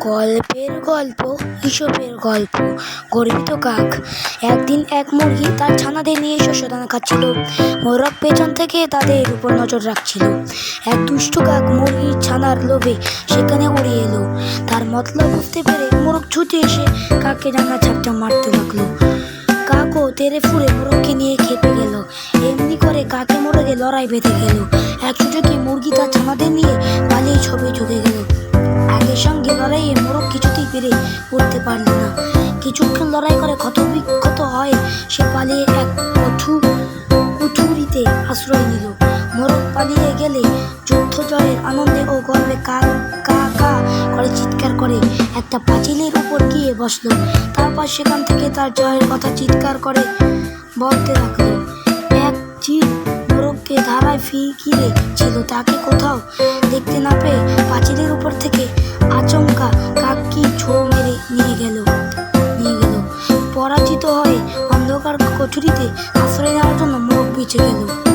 গল্পের গল্প ঈশপের গল্প, গর্বিত কাক। একদিন এক মুরগি তার ছানাদের নিয়ে শস্য দানা খাচ্ছিল। মোরগ পেছন থেকে তাদের উপর নজর রাখছিল। এক দুষ্টু কাক মুরগির ছানার লোভে সেখানে উড়ে এলো। তার মতলব বুঝতে পেরে মোরগ ছুটে এসে কাককে ডাঙা ঝাপটা মারতে লাগল। কাকও তেরে ফুরে মোরগকে নিয়ে খেপে গেল। এমনি করে কাকে মোরগে লড়াই বেঁধে গেল। এক সুযোগে লড়াইয়ে মোরগ কিছুতেই পেরে উঠতে পারল না। কিছুক্ষণ লড়াই করে ক্ষত বিক্ষত হয়, সে পালিয়ে এক কঠু, কুঠুরিতে আশ্রয় নিল। মোরগ পালিয়ে গেলে যুদ্ধ জয়ের আনন্দে ও গর্বে কা কা কা করে চিৎকার করে। একটা পাঁচিলের উপর গিয়ে বসল। তারপর সেখান থেকে তার জয়ের কথা চিৎকার করে বলতে লাগল, এক চিল মোরগকে ধারায় ফিকিরে ছিল, তাকে কোথাও দেখতে না পেয়ে পাঁচিলের উপর পরাজিত হয়ে অন্ধকার কচুরিতে আশ্রয় নেওয়ার জন্য মোরগ বেঁচে গেল